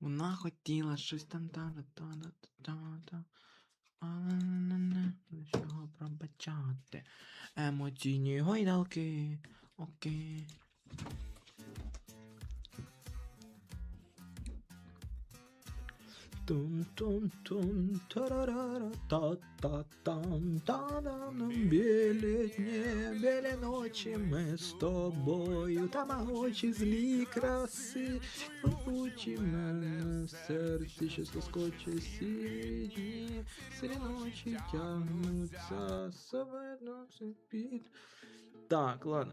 Вона хотіла щось там та та та та та та але не не чого пробачати. Емоційні гойдалки. Окей. Білі дні, білі ночі ми з тобою, тамагочі злі краси, Очі мене серці, що соскоче сірі дні, сірі ночі тягнуться, соведно все під. Так, ладно.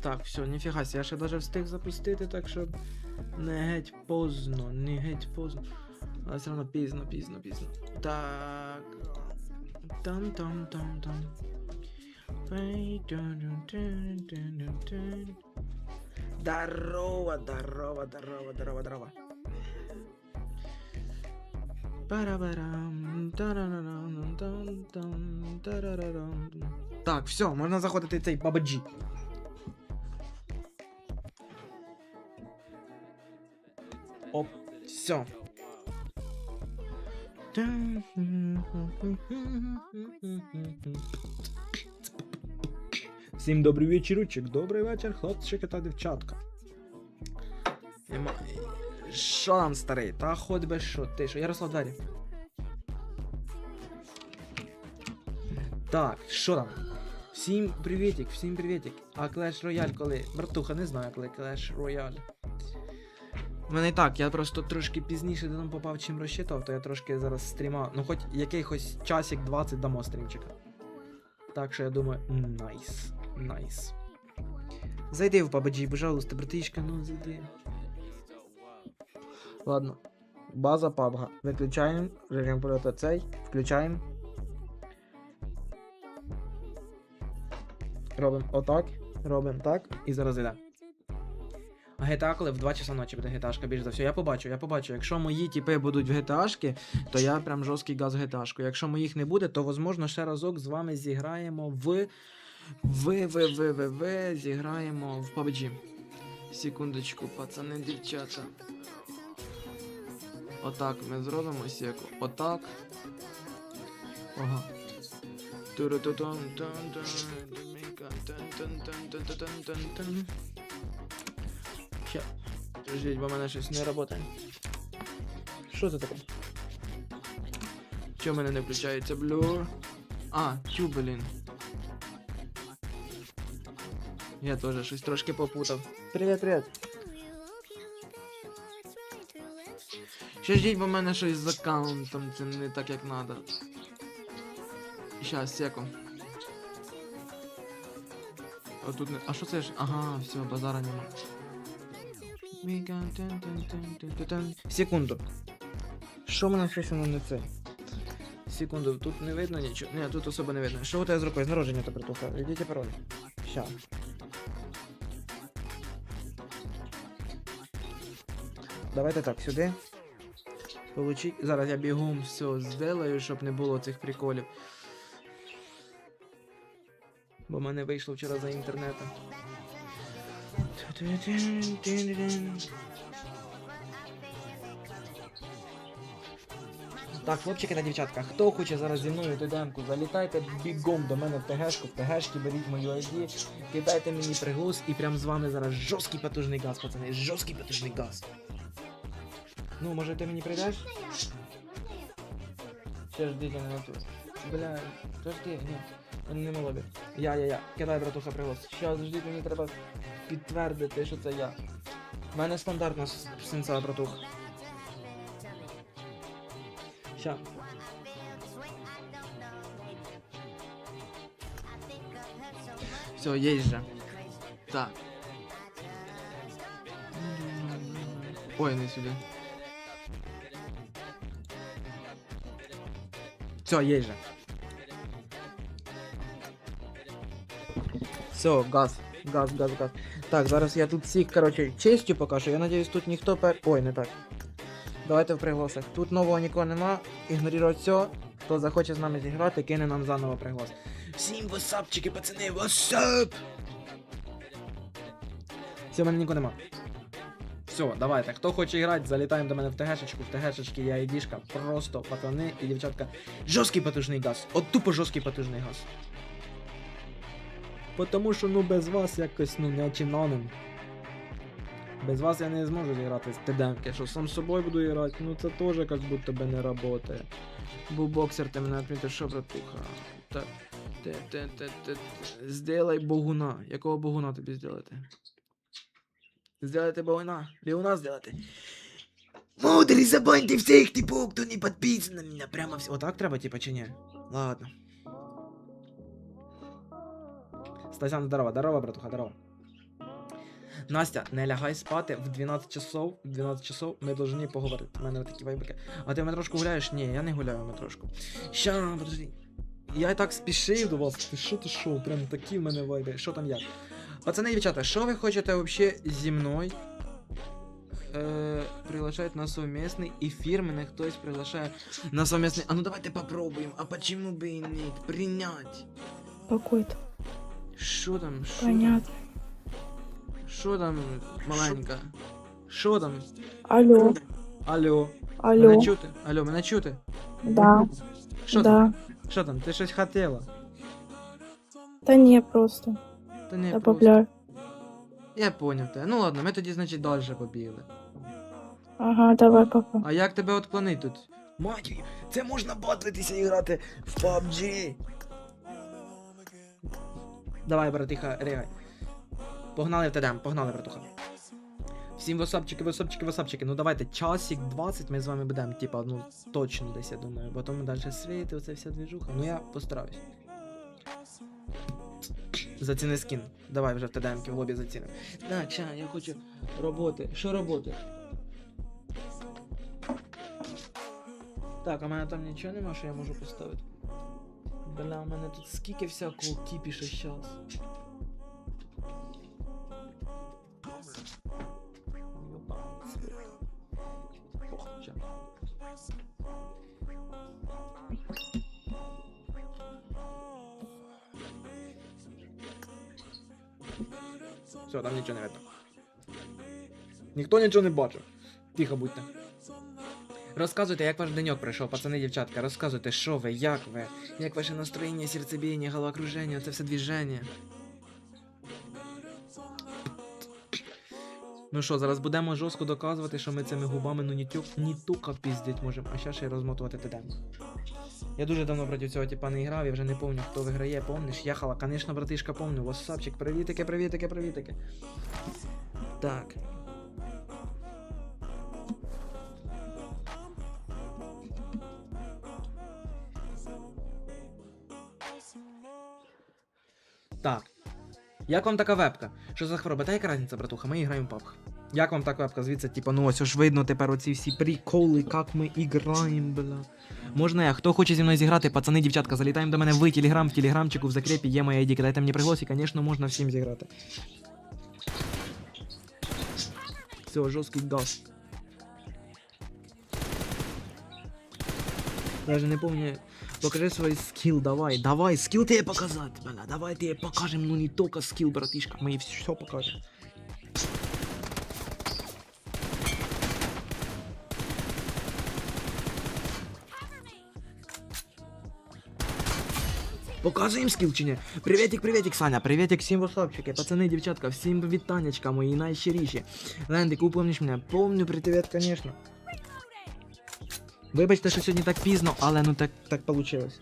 Так, все, ніфіга, я ще даже встиг запустити, так що не геть поздно, не геть поздно. Але все одно пізно, пізно, пізно. Так. Там там там там. Здорово, здорово, здорово, здорово, здорово. Так, все, можна заходити цей бабаджі. Оп, все. Всім добрий вечірочок, добрий вечір, хлопчики та дівчатка. Нема... Що там, старий? Та хоч би що, ти що, Ярослав двері. Так, що там? Всім привітик, всім привітик. А Clash Royale коли? Братуха, не знаю, коли Clash Royale. У мене і так, я просто трошки пізніше до нам попав, чим розчитував, то я трошки зараз стріма. Ну хоч якийсь часик 20 дамо стрімчика. Так що я думаю, найс. Найс. Зайди в PUBG, пожалуйста, братишка, ну зайди. Ладно. База PUBG. Виключаємо. Режим польоту цей. Включаємо. Робимо отак. Робимо так. І зараз йде. GTA коли в 2 часа ночі буде GTA, більш за все. Я побачу, я побачу. Якщо мої тіпи будуть в GTA, то я прям жорсткий газ GTA. Якщо моїх не буде, то возможно ще разок з вами зіграємо в. В, в, в, в, в, зіграємо в PUBG. Секундочку, пацани, дівчата. Отак ми зробимо секу. Отак. Ага. Туру-ту-тун-тун-тун. Подождіть, бо в мене щось не працює. Що це таке? Чому в мене не включається блюр? А, тю, блін. Я теж щось трошки попутав. Привіт, привіт. Ще ждіть, бо в мене щось з аккаунтом, це не так як надо. Щас, секу. А тут не. А що це ж? Ага, все, базара нема. Секунду. Що в мене воно не це? Секунду, тут не видно нічого. Ні, тут особо не видно. Що у тебе з рукою? З народження то притуха. Йдіть пароль. Ща. Давайте так, сюди. Получить. Зараз я бігом все зделаю, щоб не було цих приколів. Бо в мене вийшло вчора за інтернетом. Так, хлопчики та дівчатка, хто хоче зараз зі мною демку, залітайте бігом до мене в ТГшку, в ТГшки беріть мою ID, кидайте мені приглус і прям з вами зараз жорсткий потужний газ, пацани, жорсткий потужний газ. Ну, може ти мені прийдеш? Ще жди, я не нату. Бля, жди, ні. Не молоді. Я, я, я. Кидай, братуха, приглас. Щас, жди, мені треба підтвердити, що це я. У мене стандартна сенса, братух. Ща. Все, есть же. Так. Ой, не сюди. Все, є же. Все, газ. Газ, газ, газ. Так, зараз я тут всіх, короче, честю покажу. Я надіюсь, тут ніхто пер. Ой, не так. Давайте в пригласах. Тут нового нікого нема. Ігнорувати все. Хто захоче з нами зіграти, кине нам заново приглас. Всім васапчики, пацани, васап! Все, в мене нікого нема. Все, давайте. Хто хоче грати, залітаємо до мене в ТГшечку. В ТГшечки я айдішка. Просто пацани і дівчатка. Жорсткий потужний газ. От тупо жорсткий потужний газ. Потому що ну без вас якось ну не чиноним. Без вас я не зможу зіграти з ТДМки, що сам з собою буду грати, ну це теж як будто би не работає. Був боксер, ти мене відмітив, що братуха. Так. Сделай богуна. Якого богуна тобі зробити? Сделайте богуна. Бігуна сделати. Мудрий, забаньте всіх типу, хто не підписаний на мене. Прямо все. Отак треба, типа, чи ні? Ладно. Стасян, здорово, здорово, братуха, здорово. Настя, не лягай спати в 12 часов. В 12 часов ми повинні поговорити. У мене такі вайбики. А ти в метрошку гуляєш? Ні, я не гуляю в метрошку. Ща, подожди. Я так спішив до вас. Ти що ти що? Прям такі в мене вайби. Що там як? Пацани і дівчата, що ви хочете вообще зі мною? Э, приглашать на совместный эфир, мене хтось приглашає на совместный... А ну давайте попробуем, а почему бы и нет? Принять. Какой-то. Що там? Що там? Понятно. Що там, маленька? Що там? Алло. Алло. Алло. Мене чути? Алло, мене чути? Да. Що там? да. Що там? Ти щось хотіла? Та не просто. Та не. Добавляю. Я поняв тебе. Ну ладно, ми тоді, значить, далі побігли. Ага, давай, папа. А як тебе отклонить тут? Маті, це можна батлитися і грати в PUBG. Давай, братиха, ригай. Погнали в ТДМ, погнали, братуха. Всім васапчики, васапчики, васапчики. Ну давайте, часик 20 ми з вами будемо, типа, ну точно десь, я думаю. Потім далі світи, оце вся движуха. Ну я постараюсь. Заціни скін. Давай вже в ТДМки в лобі зацінимо. Так, ща, я хочу роботи. Що роботи? Так, а в мене там нічого нема, що я можу поставити. Бля, у мене тут скільки всякого кіпіша щас. Ніхто нічого не бачив. Тихо будьте. Розказуйте, як ваш деньок пройшов, пацани, дівчатка, розказуйте, що ви, як ви, як ваше настроєння, серцебіяння, головокруження, це все движення. Ну що, зараз будемо жорстко доказувати, що ми цими губами ну ні, тюк, ні тука піздить можемо, а ще ще й розмотувати тедем. Я дуже давно проти цього типа не грав, я вже не пам'ятаю, хто виграє, помниш? Яхала, конечно, братишка, помню. Васапчик, привітики, привітики, привітики. Так. Так. Як вам така вебка? Що за хвороба? Та яка разниця, братуха? Ми граємо в PUBG. Як вам така вебка? Звідси, типа, ну ось ж видно тепер оці всі приколи, як ми граємо, бля. Можна я? Хто хоче зі мною зіграти, пацани, дівчатка, залітаємо до мене в телеграм, в телеграмчику, в закрепі є моя ID, дайте мені приглас, і, звісно, можна всім зіграти. Все, жорсткий газ. Даже не помню. Покажи свой скилл, давай, давай, скилл тебе показать, бля, давай тебе покажем, ну не только скилл, братишка, мы все покажем. Показуємо скіл чи ні? Приветик, приветик, Саня, приветик всім васапчики, пацани, дівчатка, всім вітанечка мої найщиріші. Лендик, упомниш мене? Помню, привет, конечно. Вибачте, що сьогодні так пізно, але ну так, так получилось.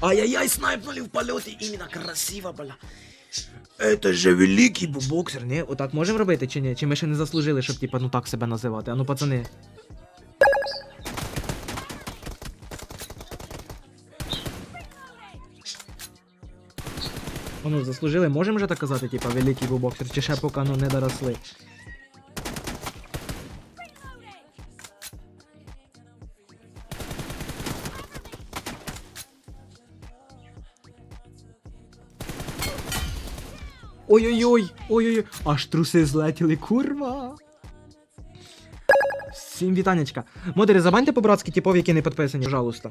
Ай-яй-яй, снайпнули в полеті, іменно красиво, бля. Это же великий боксер, не? Отак можемо робити чи ні? Чи ми ще не заслужили, щоб типа ну так себе називати? А ну пацани. Ну, заслужили, можемо вже так казати, типа, великий був боксер, чи ще поки ну, не доросли. Ой-ой-ой! Ой-ой-ой! Аж труси злетіли, курва! Всім вітанечка. Модери, забаньте по-братськи типов, які не підписані, пожалуйста.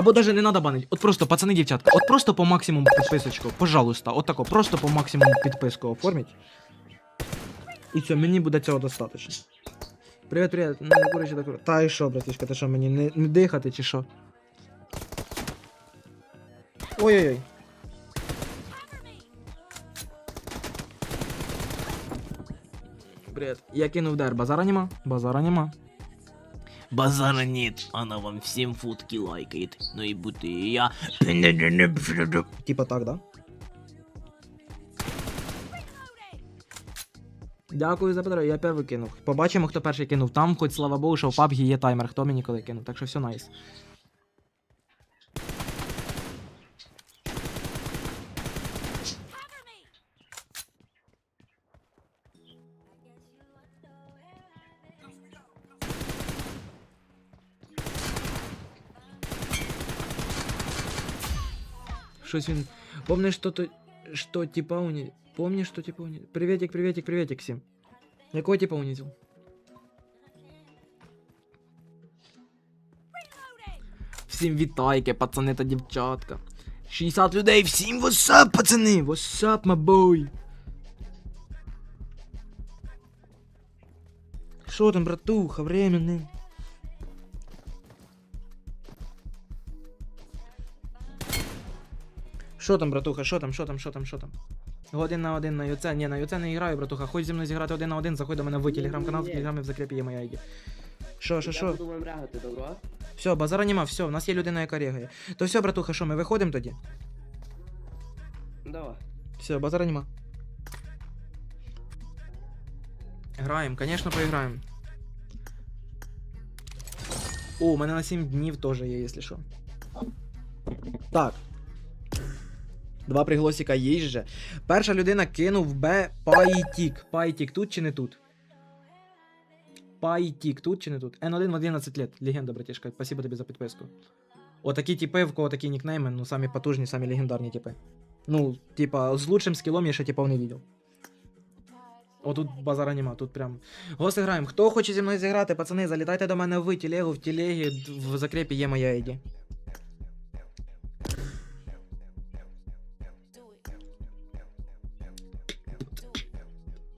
Або даже не надо банить. От просто, пацани, дівчатка, от просто по максимуму підписочку. Пожалуйста, от тако, просто по максимуму підписку оформіть. І все, мені буде цього достатньо. Привіт, привіт. Ну, не курячи так. Та і що, братішка, ти що, мені не, не дихати чи що? Ой-ой-ой. Привіт. Я кинув дер, базара нема? Базара нема. Базара нет, она вам всем фотки лайкает. Ну и будто и я. Типа так, да? Дякую за подарунок, я перший кинув. Побачимо, хто перший кинув. Там, хоч слава Богу, що в PUBG є таймер, хто мені коли кинув, так що все найс. Щось він. Помниш, що то. Що типа уні. Помниш, що типа уні. Приветик, приветик, приветик всім. Якого типа унизил? Всім вітайки, пацани та дівчатка. 60 людей, всім васап, пацани! Васап, my boy! Що там, братуха, временний? Що там, братуха, що там, що там, що там, що там? Один на один на ЮЦ. Ні, на ЮЦ не граю, братуха. Хоч зі мною зіграти один на один, заходь до мене в телеграм-канал, в телеграмі в закріпі є моя ID. Що, що, що? буду рягати, добро? Все, базара нема, все, в нас є людина, яка рігає. То все, братуха, що, ми виходимо тоді? Давай. Все, базара нема. Граємо, конечно, поіграємо. О, у мене на 7 днів теж є, якщо що. Так. Два приголосика є же. Перша людина кинув Б Пайтік. Пайтік тут чи не тут? Пайтік тут чи не тут? N1 в 11 лет. Легенда, братішка. Спасибо тобі за підписку. Отакі типи, в кого такі нікнейми, ну самі потужні, самі легендарні типи. Ну, типа, з лучшим скілом я ще типов не видел. О, тут базара нема, тут прям. Госи граємо. Хто хоче зі мною зіграти, пацани, залітайте до мене в телегу, в телегі, в закрепі є моя ID.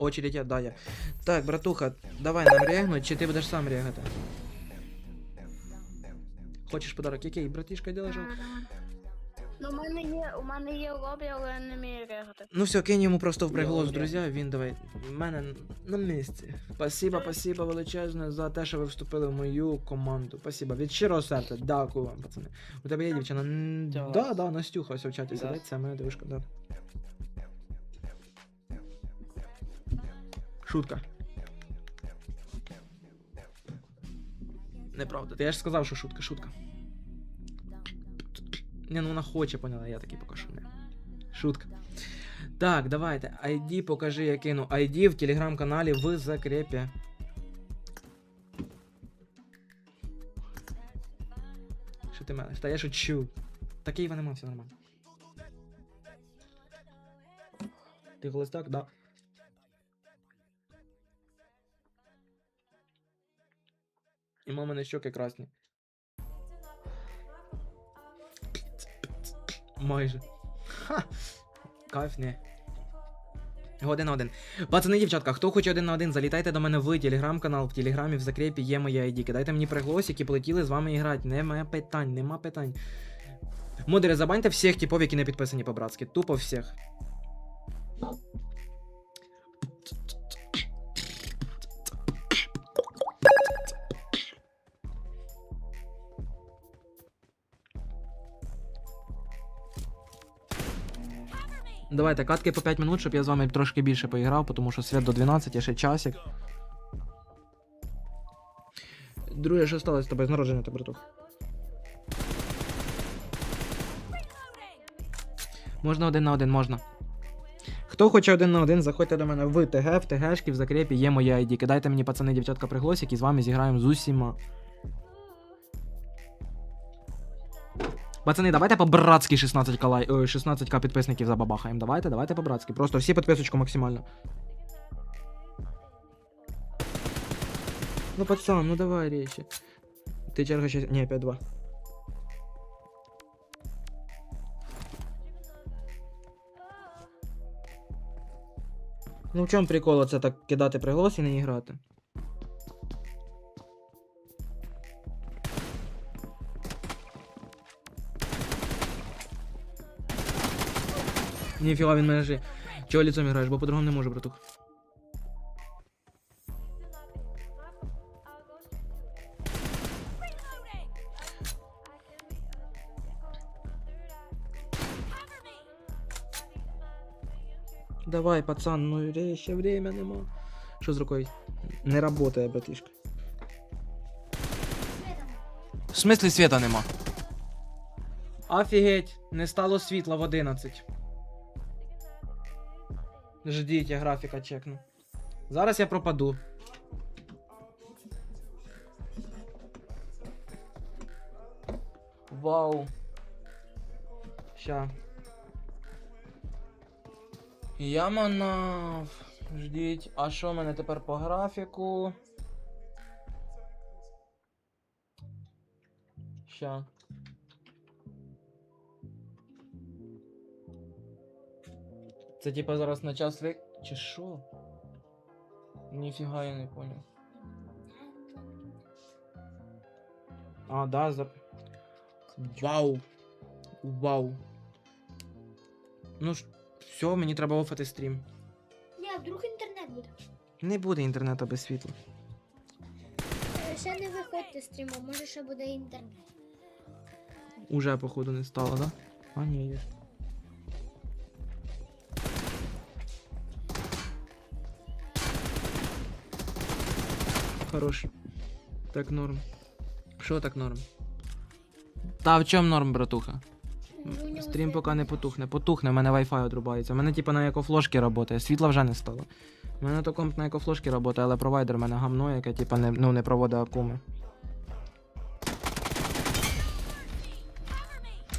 Очередь я, да, я. Так, братуха, давай нам регнуть, чи ти будеш сам регати? Хочеш подарок? Який? Братішка, ділажу. Ну, у мене є, у мене є лобі, але я не вмію регати. Ну все, кинь йому просто в приголос, друзі, він давай. В мене на місці. Спасибо, спасибо величезне за те, що ви вступили в мою команду. Спасибо. Від щирого серця, дякую вам, пацани. У тебе є дівчина? М, Да, да, Настюха ось в чаті сидить, це моя дивишка, да. Шутка. Неправда. Ти я ж сказав, що шутка, шутка. Не, ну вона хоче, поняла, я такий поки що не. Шутка. Так, давайте. ID покажи, я кину. ID в телеграм-каналі в закрепі. Що ти мене? Та я шучу. Та Києва нема, все нормально. Ти голос так? Да. І мене щоки красні. Майже. Ха! Кайф не. Один на один. Пацани, дівчатка, хто хоче один на один, залітайте до мене в телеграм-канал, в телеграмі в закрепі є моя ID. Кидайте мені приголосики, полетіли з вами грати. Нема питань, нема питань. Модери, забаньте всіх типов, які не підписані по-братськи. Тупо всіх. Давайте, катки по 5 минут, щоб я з вами трошки більше поіграв, тому що свят до 12, я ще часик. Друге, що сталося з тобою з народження, ти братух? Можна один на один, можна. Хто хоче один на один, заходьте до мене в ТГ, в ТГшки, в закрепі є моє ID. Кидайте мені, пацани, дівчатка, пригласик і з вами зіграємо з усіма. Пацани, давайте по-братськи 16к, лай... ой, 16к підписників забабахаємо. Давайте, давайте по-братськи. Просто всі підписочку максимально. Ну, пацан, ну давай речі. Ти черга ще. Ні, 5-2. Ну в чому прикол це так кидати приголос і не грати? Ніфіга він мене жи. Чого ліцом граєш, бо по-другому не можу, братух. Давай, пацан, ну ре- ще время нема. Що з рукою? Не работає, братишка. В смислі світа нема? Офігеть, не стало світла в 11. Ждіть, я графіка чекну. Зараз я пропаду. Вау. Ща. Я манав. Ждіть. А що в мене тепер по графіку? Ща. Це типа зараз на час вик... Чи що? Ніфіга я не понял. А, да, за... Вау. Вау. Ну ж, все, мені треба офати стрім. Ні, вдруг інтернет буде. Не буде інтернету без світла. Е, Ще не виходьте з стріму, може ще буде інтернет. Уже, походу, не стало, да? А, ні, є. Хорош. Так норм. Що так норм? Та в чому норм, братуха? Стрім поки не не потухне. Потухне, в мене Wi-Fi одрубається. У мене типа на екофлошки працює, світла вже не стало. У мене то комп на екофлошки працює, але провайдер у мене гамно, яке типа не, ну, не проводить акуми.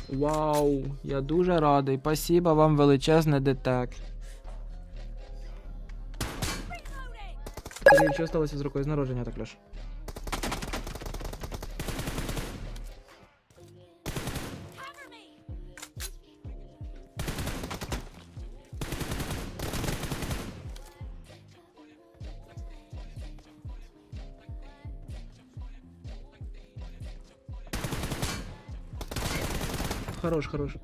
Вау, я дуже радий. Спасибо вам величезне детек. Скажи, що сталося з рукою з народження так Льош? Хорош, хорош.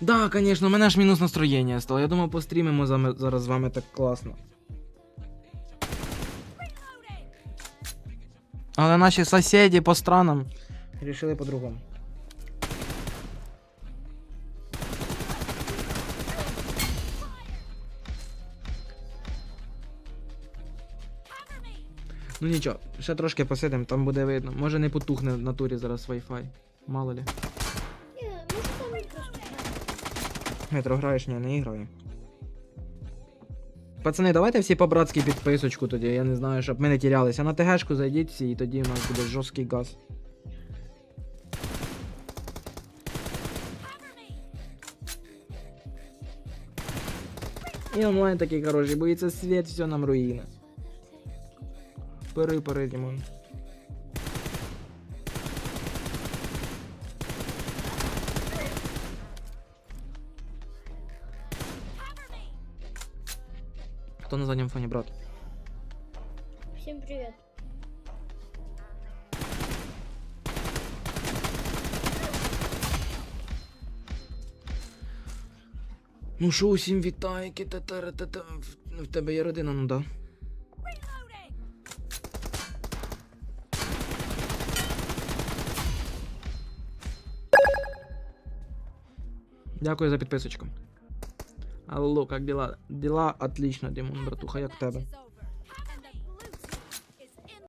Да, конечно, у мене ж мінус настроєння стало. Я думав, пострімимо за- зараз з вами так класно. Але наші сусіди по странам рішили по-другому. Ну нічого, ще трошки посидимо, там буде видно. Може не потухне в натурі зараз Wi-Fi. Мало ли. Метро граєш, ні, не граю. Пацани, давайте всі по-братськи підписочку тоді, я не знаю, щоб ми не тірялися. На ТГшку зайдіть всі, і тоді у нас буде жорсткий газ. І онлайн такий хороший, боїться світ, все нам руїна. Пери, пери, Дімон. Хто на задньому фоні, брат? Всім привіт. Ну що, усім вітайки, та-та-ра-та-та. В- В тебе є родина, ну да. Дякую за підписочку. Алло, как дела? Дела отлично, Димон, братуха, як тебе?